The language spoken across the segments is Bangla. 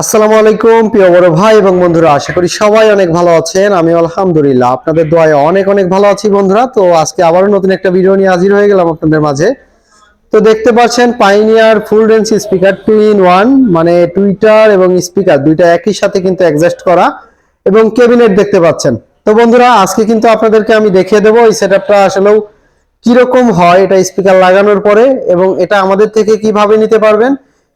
আসসালামু আলাইকুম, প্রিয় বড় ভাই এবং বন্ধুরা, আশা করি সবাই অনেক ভালো আছেন। আমি আলহামদুলিল্লাহ আপনাদের দোয়ায় অনেক অনেক ভালো আছি বন্ধুরা। তো আজকে আবারও নতুন একটা ভিডিও নিয়ে হাজির হয়ে গেলাম আপনাদের মাঝে। তো দেখতে পাচ্ছেন Pioneer full range speaker two in one মানে টুইটার এবং স্পিকার দুইটা একই সাথে কিন্তু অ্যাডজাস্ট করা এবং ক্যাবিনেট দেখতে পাচ্ছেন। তো বন্ধুরা, আজকে কিন্তু আপনাদেরকে আমি দেখিয়ে দেবো এই সেট আপটা আসলেও কীরকম হয়, এটা স্পিকার লাগানোর পরে এবং এটা আমাদের থেকে কীভাবে নিতে পারবেন।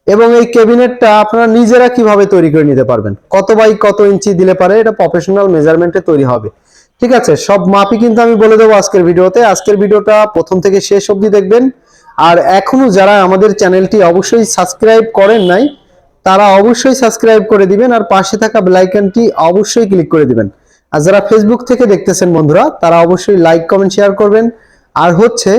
এবং এই ক্যাবিনেটটা আপনারা নিজেরা কীভাবে তৈরি করে নিতে পারবেন? কত বাই কত ইঞ্চি দিলে পারে? এটা প্রফেশনাল মেজারমেন্টে তৈরি হবে। ঠিক আছে? সব মাপই কিন্তু আমি বলে দেবো আজকের ভিডিওতে। আজকের ভিডিওটা প্রথম থেকে শেষ অবধি দেখবেন। আর এখনও যারা আমাদের চ্যানেলটি অবশ্যই সাবস্ক্রাইব করেন নাই, তারা অবশ্যই সাবস্ক্রাইব করে দিবেন আর পাশে থাকা বেল আইকনটি অবশ্যই ক্লিক করে দিবেন। আর যারা ফেসবুক থেকে দেখতেছেন বন্ধুরা, তারা অবশ্যই লাইক কমেন্ট শেয়ার করবেন। আর হচ্ছে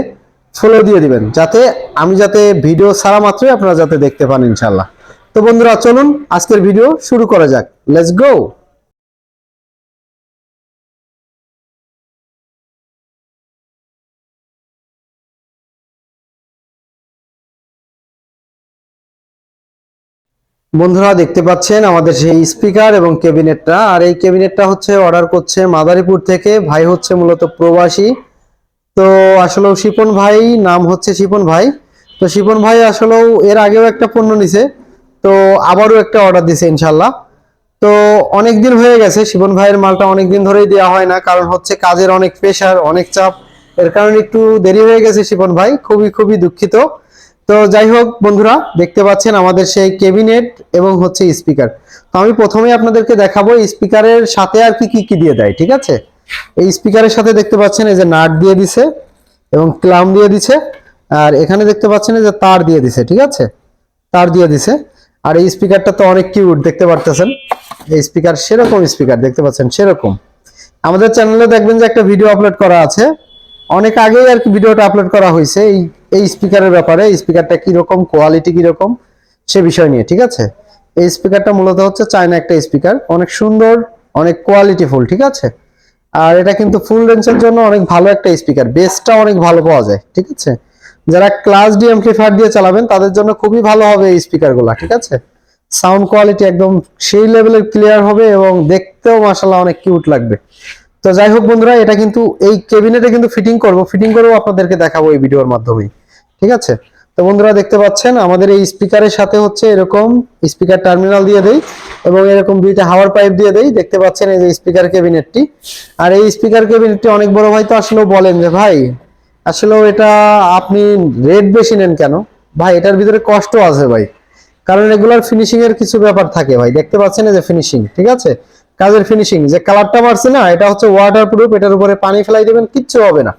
ফলো দিয়ে দিবেন, যাতে আমি যাতে ভিডিও ছাড়া মাত্রই আপনারা যাতে দেখতে পান ইনশাল্লাহ তো বন্ধুরা, চলুন আজকের ভিডিও শুরু করা যাক। লেটস গো বন্ধুরা, দেখতে পাচ্ছেন আমাদের সেই স্পিকার এবং ক্যাবিনেটটা আর এই ক্যাবিনেটটা হচ্ছে অর্ডার করছে মাদারীপুর থেকে। ভাই হচ্ছে মূলত প্রবাসী। তো আসলেও শিপন ভাই, নাম হচ্ছে শিপন ভাই। তো শিপন ভাই আসলেও এর আগেও একটা পণ্য নিছে, তো আবারও একটা অর্ডার দিছে ইনশাল্লাহ তো অনেক দিন হয়ে গেছে, শিপন ভাইয়ের মালটা অনেক দিন ধরেই দেওয়া হয় না, কারণ হচ্ছে কাজের অনেক প্রেশার অনেক চাপ। এর কারণে একটু দেরি হয়ে গেছে শিপন ভাই, খুবই খুবই দুঃখিত। তো যাই হোক বন্ধুরা, দেখতে পাচ্ছেন আমাদের সেই ক্যাবিনেট এবং হচ্ছে স্পিকার তো আমি প্রথমেই আপনাদেরকে দেখাবো স্পিকারের সাথে আর কি কি কি দিয়ে দেয়, ঠিক আছে? এই স্পিকারের সাথে দেখতে পাচ্ছেন এই যে নাট দিয়ে দিছে এবং ক্লাম দিয়ে দিছে, আর এখানে দেখতে পাচ্ছেন এই যে তার দিয়ে দিছে, ঠিক আছে? তার দিয়ে দিছে, আর এই স্পিকারটা তো অনেক কিউট, দেখতে পারতেছেন? এই স্পিকার সেরকম স্পিকার, দেখতে পাচ্ছেন সেরকম। আমাদের চ্যানেলে দেখবেন যে একটা ভিডিও আপলোড করা আছে। অনেক আগেই আর কি ভিডিওটা আপলোড করা হয়েছে এই এই স্পিকারের ব্যাপারে স্পিকারটা কীরকম, কোয়ালিটি কীরকম, সে বিষয় নিয়ে, ঠিক আছে? এই স্পিকারটা মূলত হচ্ছে চায়না একটা স্পিকার, অনেক সুন্দর, অনেক কোয়ালিটিফুল, ঠিক আছে? আর এটা কিন্তু ফুল রেঞ্জের জন্য অনেক ভালো একটা স্পিকার বেসটা অনেক ভালো পাওয়া যায়, ঠিক আছে? যারা ক্লাস ডি অ্যাম্পলিফায়ার দিয়ে চালাবেন, তাদের জন্য খুবই ভালো হবে এই স্পিকারগুলো ঠিক আছে? সাউন্ড কোয়ালিটি একদম সেই লেভেলের ক্লিয়ার হবে এবং দেখতেও মাসাল্লাহ অনেক কিউট লাগবে। তো যাই হোক বন্ধুরা, এটা কিন্তু এই কেবিনেটে কিন্তু ফিটিং করব। ফিটিং করেও আপনাদেরকে দেখাবো এই ভিডিওর মাধ্যমেই, ঠিক আছে? তো বন্ধুরা দেখতে পাচ্ছেন, আমাদের এই স্পিকারের সাথে হচ্ছে এরকম স্পিকার টার্মিনাল দিয়ে দেই এবং এরকম দুইটা হাওয়ার পাইপ দিয়ে দেই। দেখতে পাচ্ছেন এই যে স্পিকার ক্যাবিনেটটি আর এই স্পিকার ক্যাবিনেটটি অনেক বড় ভাই তো আসলেও বলেন যে, ভাই, আসলেও এটা আপনি রেট বেশি নেন কেন? ভাই, এটার ভিতরে কষ্ট আছে ভাই। কারণ রেগুলার ফিনিশিং এর কিছু ব্যাপার থাকে ভাই। দেখতে পাচ্ছেন এই যে ফিনিশিং ঠিক আছে? কাজের ফিনিশিং যে কালারটা মারছে না, এটা হচ্ছে ওয়াটার প্রুফ এটার উপরে পানি ফেলাই দেবেন, কিচ্ছু হবে না।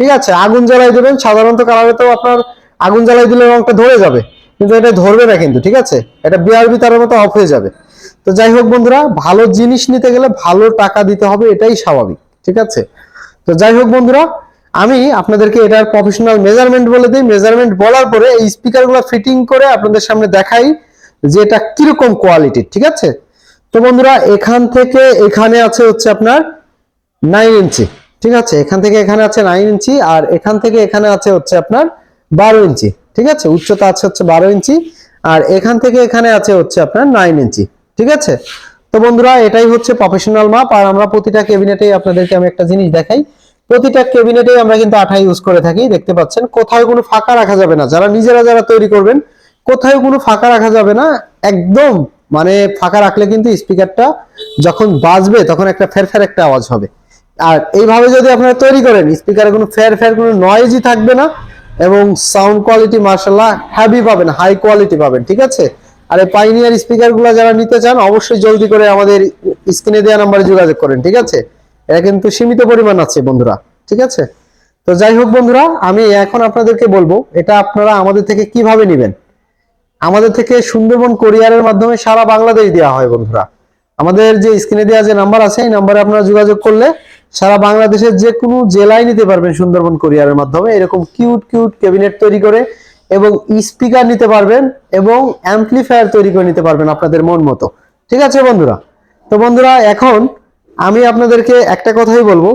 ঠিক আছে? আগুন জ্বালাই দেবেন, সাধারণত কালারে তো আপনার আগুন জ্বালাই দিলে রংটা ধরে যাবে। কিন্তু এটা ধরবে না কিন্তু, ঠিক আছে? এটা বিআরবি তার মতো অফ হয়ে যাবে। তো যাই হোক বন্ধুরা, ভালো জিনিস নিতে গেলে ভালো টাকা দিতে হবে, এটাই স্বাভাবিক, ঠিক আছে? তো যাই হোক বন্ধুরা, আমি আপনাদেরকে এটার প্রফেশনাল মেজারমেন্ট বলে দিই। মেজারমেন্ট বলার পরে এই স্পিকারগুলো ফিটিং করে আপনাদের সামনে দেখাই যে এটা কীরকম কোয়ালিটির ঠিক আছে? তো বন্ধুরা, এখান থেকে এখানে আছে হচ্ছে আপনার নাইন ইঞ্চি ঠিক আছে? এখান থেকে এখানে আছে নাইন ইঞ্চি আর এখান থেকে এখানে আছে হচ্ছে আপনার বারো ইঞ্চি, ঠিক আছে? উচ্চতা আছে হচ্ছে বারো ইঞ্চি, আর এখান থেকে এখানে আছে হচ্ছে আপনার নাইন ইঞ্চি, ঠিক আছে? তো বন্ধুরা, এটাই হচ্ছে প্রফেশনাল মাপ আর আমরা প্রতিটা ক্যাবিনেটেই আপনাদেরকে আমি একটা জিনিস দেখাই। প্রতিটা ক্যাবিনেটেই আমরা কিন্তু আঠা ইউজ করে থাকি, দেখতে পাচ্ছেন? কোথাও কোনো ফাঁকা রাখা যাবে না। যারা নিজেরা যারা তৈরি করবেন, কোথাও কোনো ফাঁকা রাখা যাবে না, একদম মানে ফাঁকা রাখলে কিন্তু স্পিকারটা যখন বাজবে, তখন একটা ফের ফের একটা আওয়াজ হবে। আর এইভাবে যদি আপনারা তৈরি করেন স্পিকারে কোনো ফের ফের কোনো নয়েজই থাকবে না এবং সাউন্ড কোয়ালিটি মার্শাল্লাহ হ্যাভি পাবেন হাই কোয়ালিটি পাবেন, ঠিক আছে? আর এই পাইনিয়ার স্পিকারগুলো যারা নিতে চান, অবশ্যই জলদি করে আমাদের স্ক্রিনে দেওয়া নাম্বারে যোগাযোগ করেন, ঠিক আছে? এটা কিন্তু সীমিত পরিমাণ আছে, বন্ধুরা, ঠিক আছে? তো যাই হোক, বন্ধুরা, আমি এখন আপনাদেরকে বলব, এটা আপনারা আমাদের থেকে কীভাবে নেবেন? আমাদের থেকে সুন্দরবন কোরিয়ারের মাধ্যমে সারা বাংলাদেশ দেওয়া হয়, বন্ধুরা। আমাদের যে স্ক্রিনে দেওয়া যে নাম্বার আছে, এই নাম্বারে আপনারা যোগাযোগ করলে সারা বাংলাদেশের যে কোনো জেলায় নিতে পারবেন সুন্দরবন কোরিয়ারের মাধ্যমে। এরকম কিউট কিউট ক্যাবিনেট তৈরি করে এবং স্পিকার নিতে পারবেন এবং অ্যাম্পলিফায়ার তৈরি করে নিতে পারবেন আপনাদের মন মতো। ঠিক আছে বন্ধুরা? তো বন্ধুরা, এখন আমি আপনাদেরকে একটা কথাই বলব।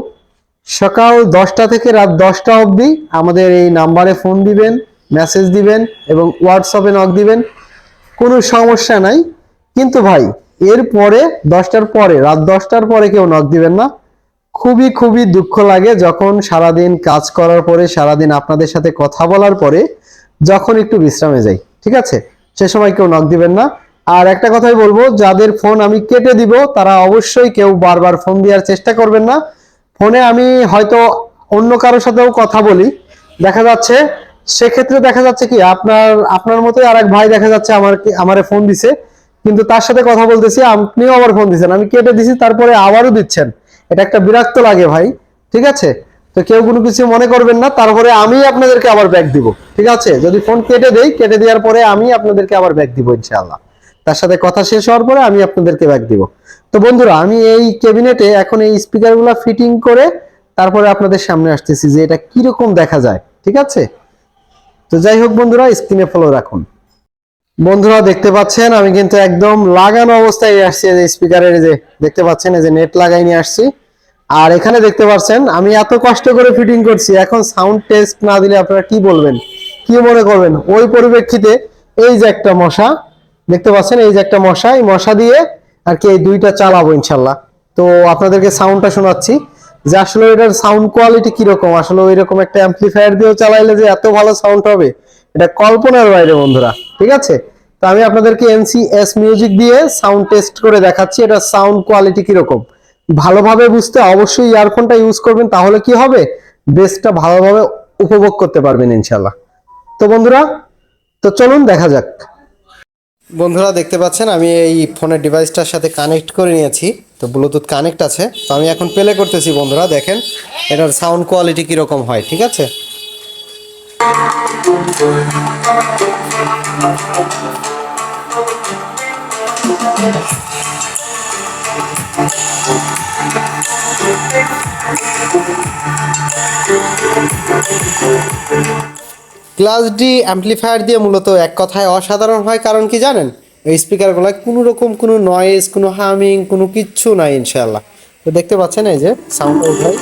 সকাল দশটা থেকে রাত দশটা অবধি আমাদের এই নাম্বারে ফোন দিবেন মেসেজ দিবেন এবং হোয়াটসঅ্যাপে নক দিবেন। কোনো সমস্যা নাই। কিন্তু ভাই এর পরে দশটার পরে, রাত দশটার পরে কেউ নক দিবেন না। খুবই খুবই দুঃখ লাগে যখন সারাদিন কাজ করার পরে, সারাদিন আপনাদের সাথে কথা বলার পরে যখন একটু বিশ্রামে যাই, ঠিক আছে? সে সময় কেউ নক দিবেন না। আর একটা কথাই বলব, যাদের ফোন আমি কেটে দিব, তারা অবশ্যই কেউ বারবার ফোন দেওয়ার চেষ্টা করবেন না। ফোনে আমি হয়তো অন্য কারোর সাথেও কথা বলি। দেখা যাচ্ছে, সেক্ষেত্রে দেখা যাচ্ছে কি, আপনার আপনার মতোই আর এক ভাই দেখা যাচ্ছে আমার আমারে ফোন দিছে। কিন্তু তার সাথে কথা বলতেছি, আপনিও আবার ফোন দিচ্ছেন আমি কেটে দিছি, তারপরে আবারও দিচ্ছেন। এটা একটা বিরক্ত লাগে ভাই, ঠিক আছে? তো কেউ কোনো কিছু মনে করবেন না, তারপরে আমি আপনাদেরকে আবার ব্যাক দিব, ঠিক আছে? যদি ফোন কেটে দেই, কেটে দেওয়ার পরে আমি আপনাদেরকে আবার ব্যাক দিব ইনশাআল্লাহ। তার সাথে কথা শেষ হওয়ার পরে আমি আপনাদেরকে ব্যাক দিব। তো বন্ধুরা, আমি এই ক্যাবিনেটে এখন এই স্পিকারগুলো ফিটিং করে তারপরে আপনাদের সামনে আসতেছি যে এটা কীরকম দেখা যায়, ঠিক আছে? তো যাই হোক বন্ধুরা স্ক্রিনে ফলো রাখুন। বন্ধুরা, দেখতে পাচ্ছেন, আমি কিন্তু একদম লাগানো অবস্থায় আসছি যে স্পিকারের যে, দেখতে পাচ্ছেন, এই যে নেট লাগাই নিয়ে আসছি। আর এখানে দেখতে পাচ্ছেন, আমি এত কষ্ট করে ফিটিং করছি, এখন সাউন্ড টেস্ট না দিলে আপনারা কি বলবেন? কি মনে করবেন? ওই পরিপ্রেক্ষিতে এই যে একটা মশা, দেখতে পাচ্ছেন এই যে একটা মশা, এই মশা দিয়ে আর কি এই দুইটা চালাবো ইনশাল্লাহ। তো আপনাদেরকে সাউন্ডটা শোনাচ্ছি, যে আসলে এটার সাউন্ড কোয়ালিটি কীরকম? আসলে ওই রকম একটা অ্যাম্পলিফায়ার দিয়েও চালাইলে যে এত ভালো সাউন্ড হবে, এটা কল্পনার বাইরে বন্ধুরা, ঠিক আছে? তো আমি আপনাদেরকে এনসি এস মিউজিক দিয়ে সাউন্ড টেস্ট করে দেখাচ্ছি এটা সাউন্ড কোয়ালিটি কীরকম। ভালোভাবে বুঝতে অবশ্যই ইয়ারফোনটা ইউজ করবেন, তাহলে কি হবে? বেসটা ভালোভাবে উপভোগ করতে পারবেন ইনশাল্লাহ তো বন্ধুরা, তো চলুন দেখা যাক। বন্ধুরা, দেখতে পাচ্ছেন, আমি এই ফোনের ডিভাইসটার সাথে কানেক্ট করে নিয়েছি। তো ব্লুটুথ কানেক্ট আছে। তো আমি এখন প্লে করতেছি, বন্ধুরা, দেখেন, এটার সাউন্ড কোয়ালিটি কীরকম হয়, ঠিক আছে? ক্লাস ডি অ্যাম্পলিফায়ার দিয়ে মূলত এক কথায় অসাধারণ হয়, কারণ কি জানেন? এই স্পিকারগুলো কোনো রকম কোনো নয়েজ কোনো হামিং কোনো কিচ্ছু নাই ইনশাল্লাহ তো দেখতে পাচ্ছেন এই যে সাউন্ড হয়।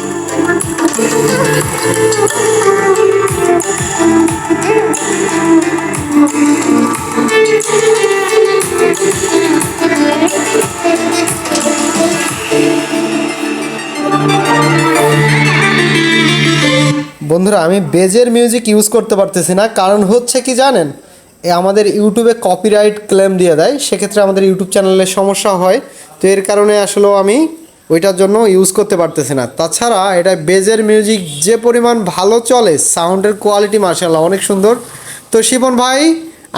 বন্ধুরা, আমি বেজের মিউজিক ইউজ করতে পারতেছি না। কারণ হচ্ছে কি জানেন? এ আমাদের ইউটিউবে কপিরাইট ক্লেম দিয়ে দেয়। সেক্ষেত্রে আমাদের ইউটিউব চ্যানেলে সমস্যা হয়। তো এর কারণে আসলে আমি ওইটার জন্য ইউজ করতে পারতেছি না। তাছাড়া এটা বেজের মিউজিক যে পরিমাণ ভালো চলে সাউন্ডের কোয়ালিটি মার্শাল্লাহ অনেক সুন্দর। তো শিবন ভাই,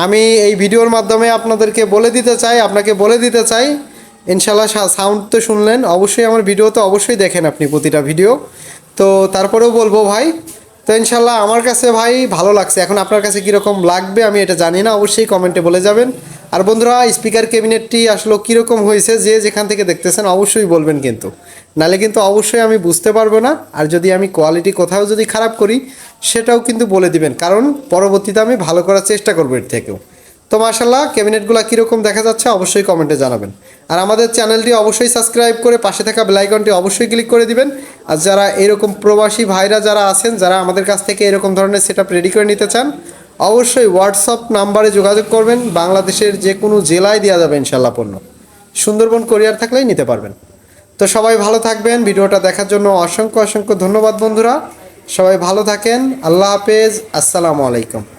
আমি এই ভিডিওর মাধ্যমে আপনাদেরকে বলে দিতে চাই, আপনাকে বলে দিতে চাই ইনশাল্লাহ সাউন্ড তো শুনলেন। অবশ্যই আমার ভিডিও তো অবশ্যই দেখেন আপনি প্রতিটা ভিডিও। তো তারপরেও বলব ভাই তো ইনশাল্লাহ আমার কাছে ভাই ভালো লাগছে। এখন আপনার কাছে কীরকম লাগবে আমি এটা জানি না, অবশ্যই কমেন্টে বলে যাবেন। আর বন্ধুরা, স্পিকার ক্যাবিনেটটি আসলে কীরকম হয়েছে, যে যেখান থেকে দেখতেছেন অবশ্যই বলবেন কিন্তু। নালে কিন্তু অবশ্যই আমি বুঝতে পারব না, আর যদি আমি কোয়ালিটি কোথাও যদি খারাপ করি, সেটাও কিন্তু বলে দিবেন। কারণ পরবর্তীতে আমি ভালো করার চেষ্টা করব এর থেকেও। তো মার্শাল্লাহ ক্যাবিনেটগুলো কীরকম দেখা যাচ্ছে অবশ্যই কমেন্টে জানাবেন। আর আমাদের চ্যানেলটি অবশ্যই সাবস্ক্রাইব করে পাশে থাকা বেলাইকনটি অবশ্যই ক্লিক করে দিবেন। আর যারা এরকম প্রবাসী ভাইরা যারা আছেন, যারা আমাদের কাছ থেকে এরকম ধরনের সেট রেডি করে নিতে চান, অবশ্যই হোয়াটসঅ্যাপ নাম্বারে যোগাযোগ করবেন। বাংলাদেশের যে কোনো জেলায় দেওয়া যাবে ইনশাল্লাহ পণ্য। সুন্দরবন কোরিয়ার থাকলেই নিতে পারবেন। তো সবাই ভালো থাকবেন। ভিডিওটা দেখার জন্য অসংখ্য অসংখ্য ধন্যবাদ বন্ধুরা। সবাই ভালো থাকেন। আল্লাহ হাফেজ। আসসালামু আলাইকুম।